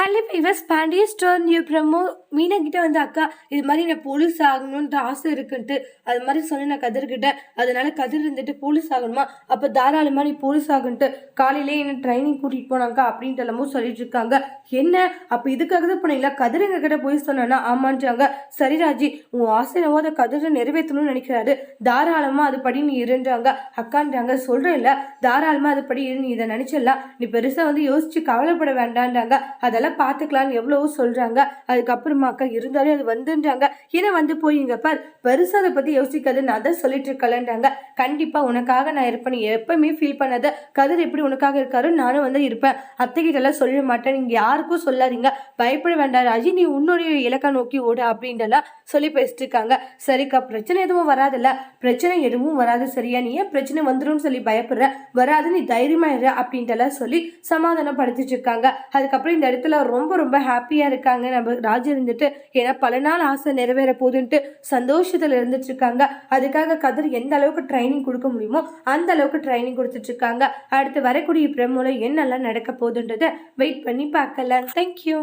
Hello இவர் Pandiya store new promo. Meena கிட்ட வந்து அக்கா இது மாதிரி நான் போலீஸ் ஆகணும்ன்ற ஆசை இருக்குன்ட்டு அது மாதிரி சொன்னேன் நான் கதிர்கிட்ட. அதனால கதிர் இருந்துட்டு போலீஸ் ஆகணுமா? அப்போ தாராளமாக நீ போலீஸ் ஆகுன்ட்டு காலையிலே என்ன ட்ரைனிங் கூட்டிகிட்டு போனாங்க அப்படின்ட்டு எல்லாமோ சொல்லிட்டு இருக்காங்க. என்ன? அப்போ இதுக்காக தான் போனீங்களா கதிர் எங்க கிட்ட போய் சொன்னா ஆமான்றாங்க. சரி ராஜி உன் ஆசை என்னவோ அதை கதிரை நிறைவேற்றணும்னு நினைக்கிறாரு. தாராளமாக அது படி நீ இருன்றாங்க. அக்கான்றாங்க சொல்கிறேன் இல்லை. தாராளமாக அது படி இரு நீ இதை நினச்சிடலாம். நீ பெருசாக வந்து யோசிச்சு கவலைப்பட வேண்டான்றாங்க. அதெல்லாம் பார்த்துக்கலாம்னு எவ்வளவோ சொல்கிறாங்க அதுக்கப்புறமா அக்கா இருந்தாலும் அது வந்துன்றாங்க. ஏன்னா வந்து போய் இங்க பார் பெருசாக அதை பற்றி யோசிக்காது நான் தான் சொல்லிட்டு இருக்கலன்றாங்க கண்டிப்பாக உனக்காக நான் இருப்பேன். நீ எப்பவுமே ஃபீல் பண்ணாத. கதிர் எப்படி உனக்காக இருக்காரோ நானும் வந்து இருப்பேன். அத்தைகிட்டலாம் சொல்ல மாட்டேன். நீங்கள் யாருக்கும் சொல்லாதீங்க. பயப்பட வேண்டாம். ராஜி நீ உன்னுடைய இலக்கை நோக்கி ஓடு அப்படின்றலாம் சொல்லி பேசிட்டு இருக்காங்க சரிக்கா பிரச்சனை எதுவும் வராதுல்ல. பிரச்சனை எதுவும் வராது சரியா? நீ ஏன் பிரச்சனை வந்துடும் சொல்லி பயப்படுற? வராது நீ தைரியமா இரு அப்படின்ட்டுலாம் சொல்லி சமாதானப்படுத்திட்டு இருக்காங்க அதுக்கப்புறம் இந்த இடத்துல ரொம்ப ரொம்ப ஹாப்பியாக இருக்காங்க. நம்ம ராஜு இருந்துட்டு ஏன்னா பல நாள் ஆசை நிறைவேற போகுதுன்ட்டு சந்தோஷத்தில் இருந்துட்டு இருக்காங்க அதுக்காக கதிர் எந்த அளவுக்கு ட்ரைனிங் கொடுக்க முடியுமோ அந்த அளவுக்கு ட்ரைனிங் கொடுத்துட்டு இருக்காங்க அடுத்து வரக்கூடிய பிரமோல என்னெல்லாம் நடக்க போகுதுன்றதை வெயிட் பண்ணி பார்க்கலாம். தேங்க்யூ